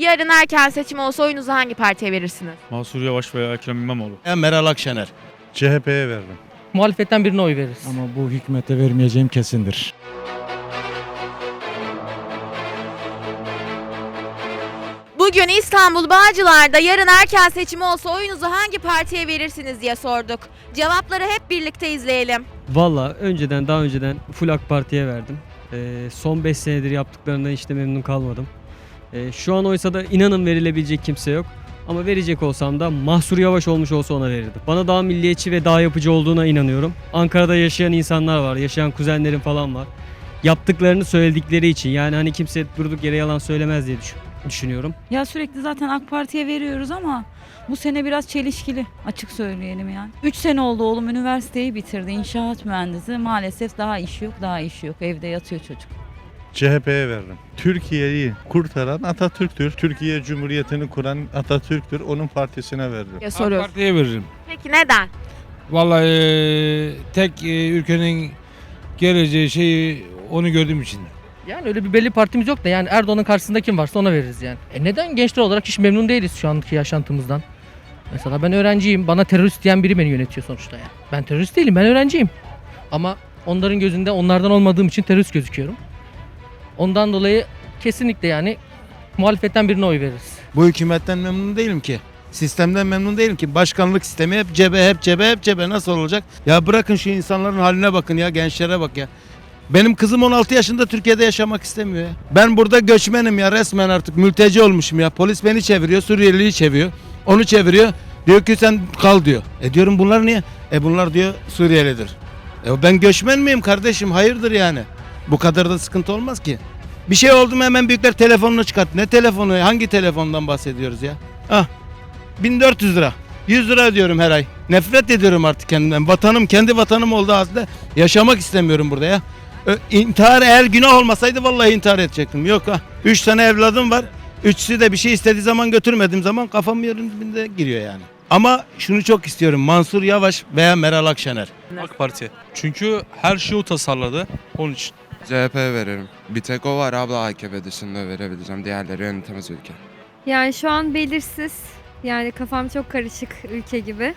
Yarın erken seçim olsa oyunuzu hangi partiye verirsiniz? Mansur Yavaş veya Ekrem İmamoğlu. Ya Meral Akşener. CHP'ye veririm. Muhalefetten birine oy veririz. Ama bu hükümete vermeyeceğim kesindir. Bugün İstanbul Bağcılar'da yarın erken seçim olsa oyunuzu hangi partiye verirsiniz diye sorduk. Cevapları hep birlikte izleyelim. Valla önceden daha önceden full AK Parti'ye verdim. Ee, son 5 senedir yaptıklarından işte memnun kalmadım. Ee, şu an oysa da inanın verilebilecek kimse yok. Ama verecek olsam da Mahsur Yavaş olmuş olsa ona verirdim. Bana daha milliyetçi ve daha yapıcı olduğuna inanıyorum. Ankara'da yaşayan insanlar var, yaşayan kuzenlerim falan var. Yaptıklarını söyledikleri için yani hani kimse durduk yere yalan söylemez diye düşün- düşünüyorum. Ya sürekli zaten AK Parti'ye veriyoruz ama bu sene biraz çelişkili açık söyleyelim yani. 3 sene oldu oğlum üniversiteyi bitirdi inşaat mühendisi maalesef daha iş yok daha iş yok evde yatıyor çocuk. CHP'ye veririm. Türkiye'yi kurtaran Atatürk'tür. Türkiye Cumhuriyeti'ni kuran Atatürk'tür. Onun partisine veririm. diye AK soruyoruz. Parti'ye veririm. Peki neden? Vallahi eee, tek eee, ülkenin geleceği şeyi onu gördüğüm için. Yani öyle bir belli partimiz yok da yani Erdoğan'ın karşısında kim varsa ona veririz yani. E neden gençler olarak hiç memnun değiliz şu anki yaşantımızdan? Mesela ben öğrenciyim. Bana terörist diyen biri beni yönetiyor sonuçta ya. Ben terörist değilim. Ben öğrenciyim. Ama onların gözünde onlardan olmadığım için terörist gözüküyorum. Ondan dolayı kesinlikle yani muhalefetten birine oy veririz. Bu hükümetten memnun değilim ki. Sistemden memnun değilim ki. Başkanlık sistemi hep cebe, hep cebe, hep cebe. Nasıl olacak? Ya bırakın şu insanların haline bakın ya, gençlere bak ya. Benim kızım 16 yaşında Türkiye'de yaşamak istemiyor ya. Ben burada göçmenim ya resmen artık mülteci olmuşum ya. Polis beni çeviriyor, Suriyeliyi çeviriyor. Onu çeviriyor. Diyor ki sen kal diyor. E diyorum bunlar niye? E bunlar diyor Suriyelidir. E ben göçmen miyim kardeşim? Hayırdır yani? Bu kadar da sıkıntı olmaz ki. Bir şey oldu mu hemen büyükler telefonunu çıkart. Ne telefonu? Hangi telefondan bahsediyoruz ya? Ah 1400 lira. 100 lira ödüyorum her ay. Nefret ediyorum artık kendimden. Vatanım kendi vatanım oldu aslında. Yaşamak istemiyorum burada ya. Ö, İntihar eğer günah olmasaydı vallahi intihar edecektim. Yok ha. 3 tane evladım var. Üçüsü de bir şey istediği zaman götürmediğim zaman kafam yerinde giriyor yani. Ama şunu çok istiyorum. Mansur Yavaş veya Meral Akşener. AK Parti. Çünkü her şeyi o tasarladı. Onun için. CHP veririm. Bir tek o var abla AKP dışında verebileceğim. Diğerleri yönetemez ülke. Yani şu an belirsiz. Yani kafam çok karışık ülke gibi.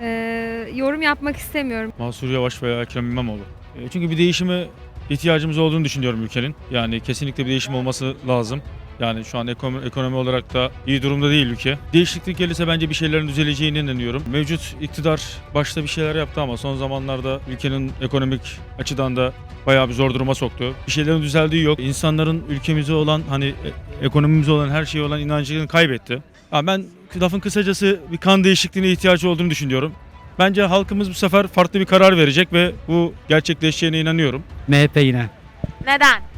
Ee, yorum yapmak istemiyorum. Mansur Yavaş veya Ekrem İmamoğlu. E, Çünkü bir değişime ihtiyacımız olduğunu düşünüyorum ülkenin. Yani kesinlikle bir değişim olması lazım. Yani şu an ekonomi, ekonomi olarak da iyi durumda değil ülke. Değişiklik gelirse bence bir şeylerin düzeleceğine inanıyorum. Mevcut iktidar başta bir şeyler yaptı ama son zamanlarda ülkenin ekonomik açıdan da bayağı bir zor duruma soktu. Bir şeylerin düzeldiği yok. İnsanların ülkemize olan hani e- ekonomimize olan her şeye olan inancını kaybetti. Ha, ben lafın kısacası bir kan değişikliğine ihtiyacı olduğunu düşünüyorum. Bence halkımız bu sefer farklı bir karar verecek ve bu gerçekleşeceğine inanıyorum. MHP yine. Neden?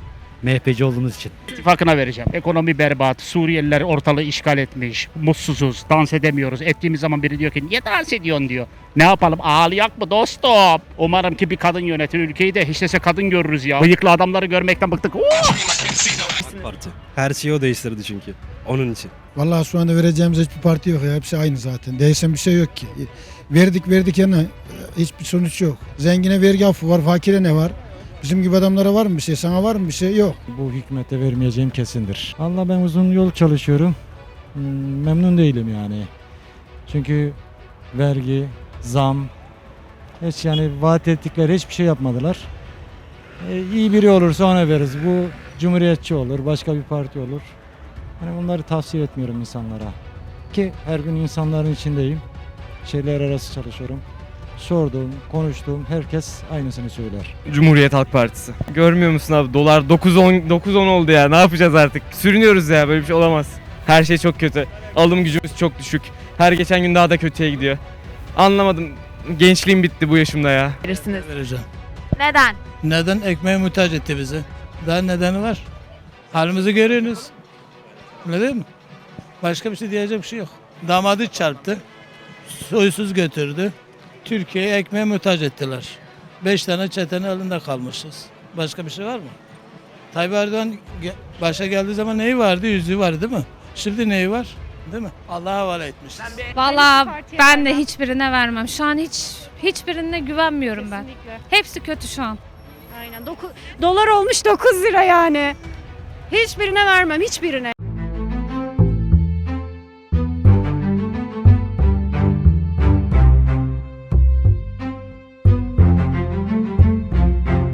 MHP'ci olduğumuz için. İttifakına vereceğim. Ekonomi berbat. Suriyeliler ortalığı işgal etmiş. Mutsuzuz. Dans edemiyoruz. Ettiğimiz zaman biri diyor ki niye dans ediyorsun diyor. Ne yapalım ağlayak mı dostum? Umarım ki bir kadın yönetir ülkeyi de hiç değilse kadın görürüz ya. Bıyıklı adamları görmekten bıktık. Parti. Her şeyi o değiştirdi çünkü. Onun için. Vallahi şu anda vereceğimiz hiçbir parti yok ya. Hepsi aynı zaten. Değişen bir şey yok ki. Verdik verdik yani hiçbir sonuç yok. Zengine vergi affı var, fakire ne var? Bizim gibi adamlara var mı bir şey? Sana var mı bir şey? Yok. Bu hükümete vermeyeceğim kesindir. Allah ben uzun yol çalışıyorum. Hmm, Memnun değilim yani. Çünkü vergi, zam, hiç yani vaat ettikleri hiçbir şey yapmadılar. E, iyi biri olursa ona veririz. Bu cumhuriyetçi olur, başka bir parti olur. Hani bunları tavsiye etmiyorum insanlara. Ki her gün insanların içindeyim. Şehirler arası çalışıyorum. Sorduğum, konuştuğum herkes aynısını söyler. Cumhuriyet Halk Partisi. Görmüyor musun abi? Dolar 9-10 9-10 oldu ya. Ne yapacağız artık? Sürünüyoruz ya. Böyle bir şey olamaz. Her şey çok kötü. Alım gücümüz çok düşük. Her geçen gün daha da kötüye gidiyor. Anlamadım. Gençliğim bitti bu yaşımda ya. Verirsiniz. Vereceğim. Neden? Neden ekmeğe muhtaç etti bizi? Daha nedeni var. Halimizi görüyorsunuz. Öyle değil mi? Başka bir şey diyecek bir şey yok. Damadı çarptı. Soysuz götürdü. Türkiye'yi ekmeğe muhtaç ettiler. Beş tane çetenin elinde kalmışız. Başka bir şey var mı? Tayyip Erdoğan başa geldiği zaman neyi vardı? Yüzüğü vardı değil mi? Şimdi neyi var? Değil mi? Allah'a havale etmişiz. Valla ben de hiçbirine vermem. Şu an hiç hiçbirine güvenmiyorum ben. Hepsi kötü şu an. Aynen. dolar olmuş 9 lira yani. Hiçbirine vermem hiçbirine.